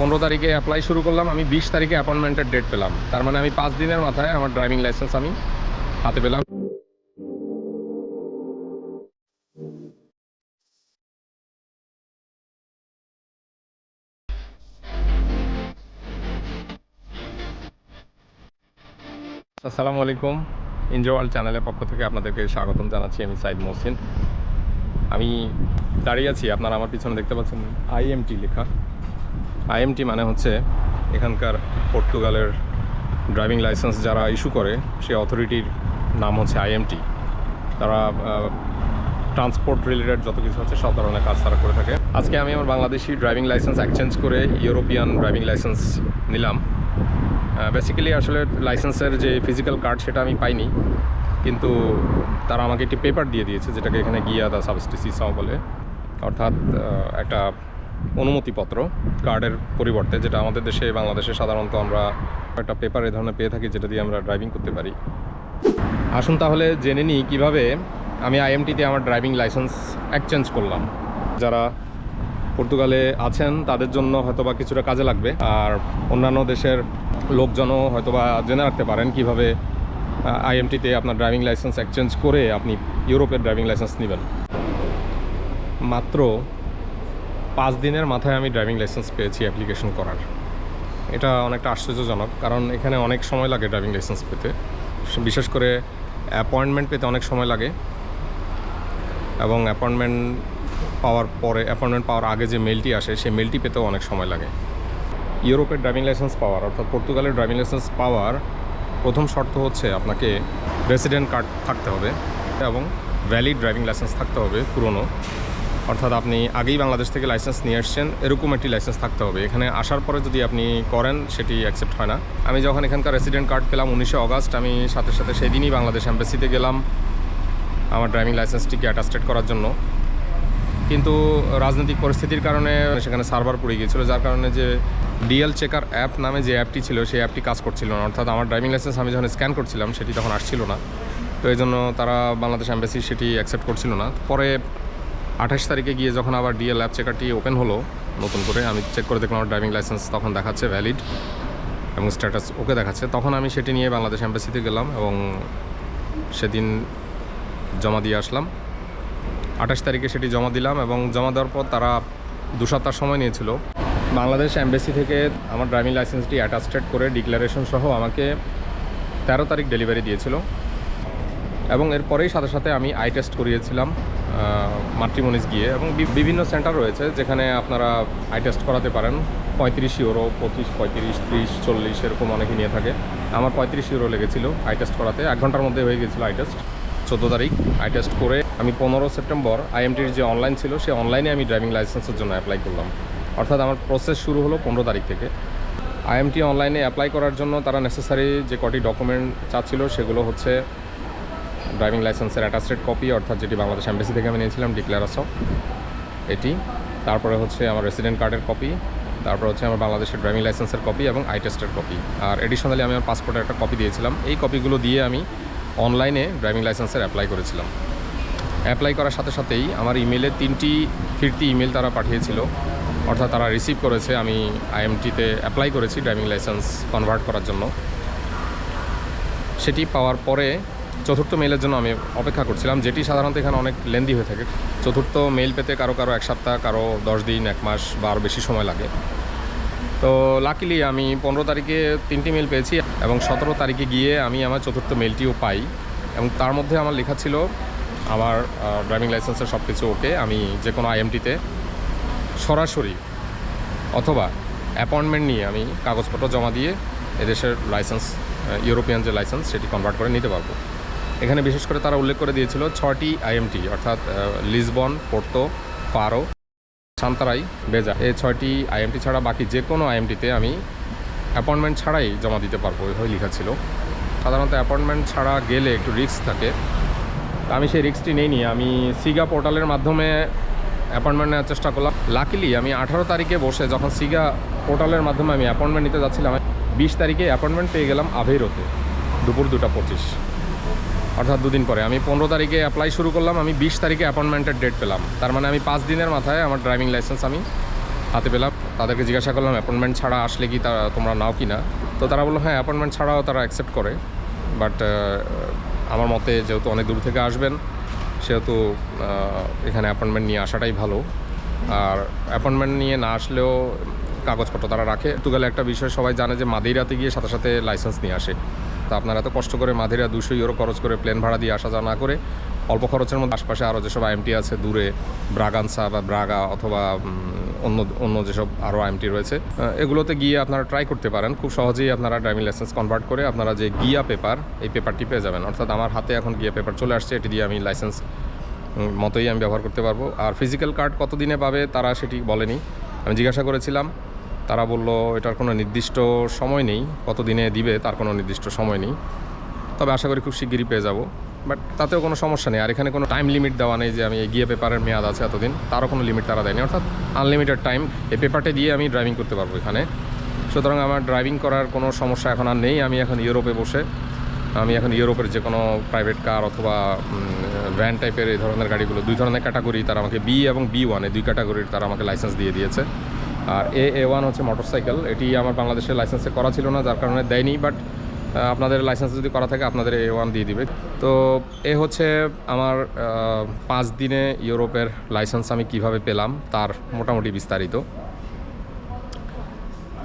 পনেরো তারিখে অ্যাপ্লাই শুরু করলাম, আমি বিশ তারিখে অ্যাপয়েন্টমেন্টের ডেট পেলাম। তার মানে আমি পাঁচ দিনের মাথায় আমার ড্রাইভিং লাইসেন্স আমি হাতে পেলাম। আসসালামু আলাইকুম। ইনজো ওয়ার্ল্ড চ্যানেলের পক্ষ থেকে আপনাদেরকে স্বাগতম জানাচ্ছি, আমি সাইদ মহসিন। আমি দাঁড়িয়ে আছি, আপনারা আমার পিছনে দেখতে পাচ্ছেন আইএমটি লেখা। আইএমটি মানে হচ্ছে এখানকার পর্তুগালের ড্রাইভিং লাইসেন্স যারা ইস্যু করে, সেই অথরিটির নাম হচ্ছে আইএমটি। তারা ট্রান্সপোর্ট রিলেটেড যত কিছু আছে সব ধরনের কাজ তারা করে থাকে। আজকে আমি আমার বাংলাদেশি ড্রাইভিং লাইসেন্স এক্সচেঞ্জ করে ইউরোপিয়ান ড্রাইভিং লাইসেন্স নিলাম। বেসিক্যালি আসলে লাইসেন্সের যে ফিজিক্যাল কার্ড সেটা আমি পাইনি, কিন্তু তারা আমাকে একটি পেপার দিয়ে দিয়েছে, যেটাকে এখানে গিয়া দা সাবস্টিসিসাও বলে। অর্থাৎ একটা অনুমতিপত্র কার্ডের পরিবর্তে, যেটা আমাদের দেশে, বাংলাদেশে সাধারণত আমরা একটা পেপার এ ধরনের পেয়ে থাকি, যেটা দিয়ে আমরা ড্রাইভিং করতে পারি। আসুন তাহলে জেনে নিই কীভাবে আমি আইএমটিতে আমার ড্রাইভিং লাইসেন্স এক্সচেঞ্জ করলাম। যারা পর্তুগালে আছেন, তাদের জন্য হয়তোবা কিছুটা কাজে লাগবে। আর অন্যান্য দেশের লোকজনও হয়তোবা জেনে রাখতে পারেন কীভাবে আইএমটিতে আপনার ড্রাইভিং লাইসেন্স এক্সচেঞ্জ করে আপনি ইউরোপের ড্রাইভিং লাইসেন্স নেবেন। মাত্র পাঁচ দিনের মাথায় আমি ড্রাইভিং লাইসেন্স পেয়েছি অ্যাপ্লিকেশন করার। এটা অনেকটা আশ্চর্যজনক, কারণ এখানে অনেক সময় লাগে ড্রাইভিং লাইসেন্স পেতে। বিশেষ করে অ্যাপয়েন্টমেন্ট পেতে অনেক সময় লাগে। এবং অ্যাপয়েন্টমেন্ট পাওয়ার পরে, অ্যাপয়েন্টমেন্ট পাওয়ার আগে যে মেলটি আসে, সেই মেলটি পেতেও অনেক সময় লাগে। ইউরোপের ড্রাইভিং লাইসেন্স পাওয়ার, অর্থাৎ পর্তুগালের ড্রাইভিং লাইসেন্স পাওয়ার প্রথম শর্ত হচ্ছে আপনাকে রেসিডেন্ট কার্ড থাকতে হবে এবং ভ্যালিড ড্রাইভিং লাইসেন্স থাকতে হবে, পুরনো। অর্থাৎ আপনি আগেই বাংলাদেশ থেকে লাইসেন্স নিয়ে আসছেন, এরকম একটি লাইসেন্স থাকতে হবে। এখানে আসার পরে যদি আপনি করেন, সেটি অ্যাকসেপ্ট হয় না। আমি যখন এখানকার রেসিডেন্ট কার্ড পেলাম উনিশে অগাস্ট, আমি সাথে সাথে সেই দিনই বাংলাদেশ অ্যাম্বাসিতে গেলাম আমার ড্রাইভিং লাইসেন্সটিকে অ্যাটাস্টেড করার জন্য। কিন্তু রাজনৈতিক পরিস্থিতির কারণে সেখানে সার্ভার পড়ে গিয়েছিল, যার কারণে যে ডিএল চেকার অ্যাপ নামে যে অ্যাপটি ছিল, সেই অ্যাপটি কাজ করছিল না। অর্থাৎ আমার ড্রাইভিং লাইসেন্স আমি যখন স্ক্যান করছিলাম, সেটি তখন আসছিল না। তো এই জন্য তারা বাংলাদেশ অ্যাম্বাসি সেটি অ্যাকসেপ্ট করছিল না। পরে আঠাশ তারিখে গিয়ে যখন আবার ডিএল অ্যাপ চেকারটি ওপেন হলো, নতুন করে আমি চেক করে দেখলাম আমার ড্রাইভিং লাইসেন্স তখন দেখাচ্ছে ভ্যালিড এবং স্ট্যাটাস ওকে দেখাচ্ছে। তখন আমি সেটি নিয়ে বাংলাদেশ অ্যাম্বাসিতে গেলাম এবং সেদিন জমা দিয়ে আসলাম। আঠাশ তারিখে সেটি জমা দিলাম এবং জমা দেওয়ার পর তারা দু সপ্তাহ সময় নিয়েছিল। বাংলাদেশ অ্যাম্বাসি থেকে আমার ড্রাইভিং লাইসেন্সটি অ্যাটাস্টেড করে ডিক্লারেশন সহ আমাকে তেরো তারিখ ডেলিভারি দিয়েছিল। এবং এরপরেই সাথে সাথে আমি আই টেস্ট করিয়েছিলাম। মাতৃমনিস গিয়ে এবং বিভিন্ন সেন্টার রয়েছে যেখানে আপনারা আই টেস্ট করাতে পারেন। পঁয়ত্রিশ ইউরো, পঁচিশ, পঁয়ত্রিশ, ত্রিশ, চল্লিশ এরকম অনেকে নিয়ে থাকে। আমার পঁয়ত্রিশ ইউরো লেগেছিল আই টেস্ট করাতে। এক ঘণ্টার মধ্যে হয়ে গেছিল আই টেস্ট চোদ্দ তারিখ আই টেস্ট করে আমি পনেরো সেপ্টেম্বর আইএমটির যে অনলাইন ছিল সেই অনলাইনে আমি ড্রাইভিং লাইসেন্সের জন্য অ্যাপ্লাই করলাম। অর্থাৎ আমার প্রসেস শুরু হলো পনেরো তারিখ থেকে। আইএমটি অনলাইনে অ্যাপ্লাই করার জন্য তারা নেসেসারি যে কটি ডকুমেন্ট চাচ্ছিল, সেগুলো হচ্ছে ড্রাইভিং লাইসেন্সের অ্যাটাস্টেড কপি অর্থাৎ যেটি বাংলাদেশ অ্যাম্বাসি থেকে আমি নিয়েছিলাম ডিক্লারাসও এটি। তারপরে হচ্ছে আমার রেসিডেন্ট কার্ডের কপি তারপর হচ্ছে আমার বাংলাদেশের ড্রাইভিং লাইসেন্সের কপি এবং আই টেস্টের কপি আর এডিশনালি আমি আমার পাসপোর্টের একটা কপি দিয়েছিলাম। এই কপিগুলো দিয়ে আমি অনলাইনে ড্রাইভিং লাইসেন্সের অ্যাপ্লাই করেছিলাম। অ্যাপ্লাই করার সাথে সাথেই আমার ইমেলে তিনটি ফিরতি ইমেল তারা পাঠিয়েছিল। অর্থাৎ তারা রিসিভ করেছে, আমি আইএমটিতে অ্যাপ্লাই করেছি ড্রাইভিং লাইসেন্স কনভার্ট করার জন্য। সেটি পাওয়ার পরে চতুর্থ মেইলের জন্য আমি অপেক্ষা করছিলাম, যেটি সাধারণত এখানে অনেক লেন্দি হয়ে থাকে। চতুর্থ মেইল পেতে কারও কারও এক সপ্তাহ, কারও দশ দিন, এক মাস বা আরও বেশি সময় লাগে। তো লাকিলি আমি পনেরো তারিখে তিনটি মেল পেয়েছি এবং সতেরো তারিখে গিয়ে আমি আমার চতুর্থ মেলটিও পাই। এবং তার মধ্যে আমার লেখা ছিল, আমার ড্রাইভিং লাইসেন্সের সব কিছু ওকে আমি যে কোনো আইএমটিতে সরাসরি অথবা অ্যাপয়েন্টমেন্ট নিয়ে আমি কাগজপত্র জমা দিয়ে এদেশের লাইসেন্স ইউরোপিয়ান যে লাইসেন্স সেটি কনভার্ট করে নিতে পারব। এখানে বিশেষ করে তারা উল্লেখ করে দিয়েছিল ছটি আইএমটি, অর্থাৎ লিসবন, পোর্তো, ফারো, সান্তারাই বেজা এই ছয়টি আইএমটি ছাড়া বাকি যে কোনো আইএমটিতে আমি অ্যাপয়েন্টমেন্ট ছাড়াই জমা দিতে পারব, এভাবে লেখা ছিল। সাধারণত অ্যাপয়েন্টমেন্ট ছাড়া গেলে একটু রিস্ক থাকে। আমি সেই রিস্কটি নিইনি। আমি সিগা পোর্টালের মাধ্যমে অ্যাপয়েন্টমেন্ট নেওয়ার চেষ্টা করলাম। লাকিলি আমি আঠারো তারিখে বসে যখন সিগা পোর্টালের মাধ্যমে আমি অ্যাপয়েন্টমেন্ট নিতে যাচ্ছিলাম বিশ তারিখে অ্যাপয়েন্টমেন্ট পেয়ে গেলাম আভেরোতে দুপুর দুটা পঁচিশ। অর্থাৎ দুদিন পরে। আমি পনেরো তারিখে অ্যাপ্লাই শুরু করলাম, আমি বিশ তারিখে অ্যাপয়েন্টমেন্টের ডেট পেলাম। তার মানে আমি পাঁচ দিনের মাথায় আমার ড্রাইভিং লাইসেন্স আমি হাতে পেলাম। তাদেরকে জিজ্ঞাসা করলাম অ্যাপয়েন্টমেন্ট ছাড়া আসলে কি তারা তোমরা নাও কি না? তো তারা বলল হ্যাঁ অ্যাপয়েন্টমেন্ট ছাড়াও তারা অ্যাকসেপ্ট করে। বাট আমার মতে যেহেতু অনেক দূর থেকে আসবেন, সেহেতু এখানে অ্যাপয়েন্টমেন্ট নিয়ে আসাটাই ভালো। আর অ্যাপয়েন্টমেন্ট নিয়ে না আসলেও কাগজপত্র তারা রাখে। গেলে একটা বিষয় সবাই জানে যে মাদিরাতে গিয়ে সাথে সাথে লাইসেন্স নিয়ে আসে। তা আপনারা এত কষ্ট করে মাদিরা দুশো ইউরো খরচ করে প্লেন ভাড়া দিয়ে আসা যাওয়া না করে অল্প খরচের মধ্যে আশপাশে আরও যেসব আইএমটি আছে দূরে, ব্রাগানসা বা ব্রাগা অথবা অন্য অন্য যেসব আরও আইএমটি রয়েছে এগুলোতে গিয়ে আপনারা ট্রাই করতে পারেন। খুব সহজেই আপনারা ড্রাইভিং লাইসেন্স কনভার্ট করে আপনারা যে গিয়া পেপার এই পেপারটি পেয়ে যাবেন। অর্থাৎ আমার হাতে এখন গিয়া পেপার চলে আসছে, এটি দিয়ে আমি লাইসেন্স মতোই আমি ব্যবহার করতে পারব। আর ফিজিক্যাল কার্ড কত দিনে পাবে তারা সেটি বলেনি। আমি জিজ্ঞাসা করেছিলাম তারা বলল, এটার কোনো নির্দিষ্ট সময় নেই। কত দিনে দিবে তার কোনো নির্দিষ্ট সময় নেই। তবে আশা করি খুব শিগগিরই পেয়ে যাব। বাট তাতেও কোনো সমস্যা নেই। আর এখানে কোনো টাইম লিমিট দেওয়া নেই যে আমি এগিয়ে পেপারের মেয়াদ আছে এতদিন। তারও কোনো লিমিট তারা দেয়নি। অর্থাৎ আনলিমিটেড টাইম এই পেপারটা দিয়ে আমি ড্রাইভিং করতে পারব এখানে। সুতরাং আমার ড্রাইভিং করার কোনো সমস্যা এখন আর নেই। আমি এখন ইউরোপে বসে, আমি এখন ইউরোপের যে কোনো প্রাইভেট কার অথবা ভ্যান টাইপের এই ধরনের গাড়িগুলো, দুই ধরনের ক্যাটাগরি তারা আমাকে বি এবং বি ওয়ান, দুই ক্যাটাগরির তারা আমাকে লাইসেন্স দিয়ে দিয়েছে। আর এ এ ওয়ান হচ্ছে মোটরসাইকেল এটি আমার বাংলাদেশের লাইসেন্সে করা ছিল না, যার কারণে দেয়নি বাট আপনাদের লাইসেন্স যদি করা থাকে, আপনাদের এ ওয়ান দিয়ে দিবে। তো এ হচ্ছে আমার পাঁচ দিনে ইউরোপের লাইসেন্স আমি কীভাবে পেলাম, তার মোটামুটি বিস্তারিত।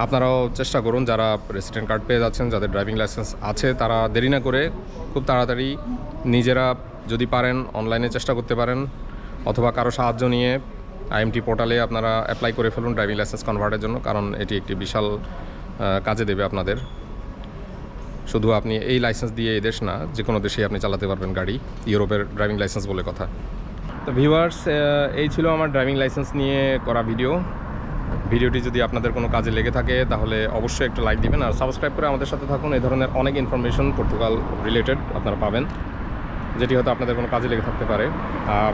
আপনারাও চেষ্টা করুন, যারা রেসিডেন্ট কার্ড পেয়ে যাচ্ছেন, যাদের ড্রাইভিং লাইসেন্স আছে, তারা দেরি না করে খুব তাড়াতাড়ি নিজেরা যদি পারেন অনলাইনে চেষ্টা করতে পারেন, অথবা কারও সাহায্য নিয়ে আইএমটি পোর্টালে আপনারা অ্যাপ্লাই করে ফেলুন ড্রাইভিং লাইসেন্স কনভার্টের জন্য, কারণ এটি একটি বিশাল কাজে দেবে আপনাদের। শুধু আপনি এই লাইসেন্স দিয়ে এই দেশ না যে কোনো দেশেই আপনি চালাতে পারবেন গাড়ি, ইউরোপের ড্রাইভিং লাইসেন্স বলে কথা। তো ভিউয়ার্স এই ছিল আমার ড্রাইভিং লাইসেন্স নিয়ে করা ভিডিও ভিডিওটি যদি আপনাদের কোনো কাজে লেগে থাকে, তাহলে অবশ্যই একটা লাইক দিবেন আর সাবস্ক্রাইব করে আমাদের সাথে থাকুন। এই ধরনের অনেক ইনফরমেশন পর্তুগাল রিলেটেড আপনারা পাবেন, যেটি হয়তো আপনাদের কোনো কাজে লেগে থাকতে পারে। আর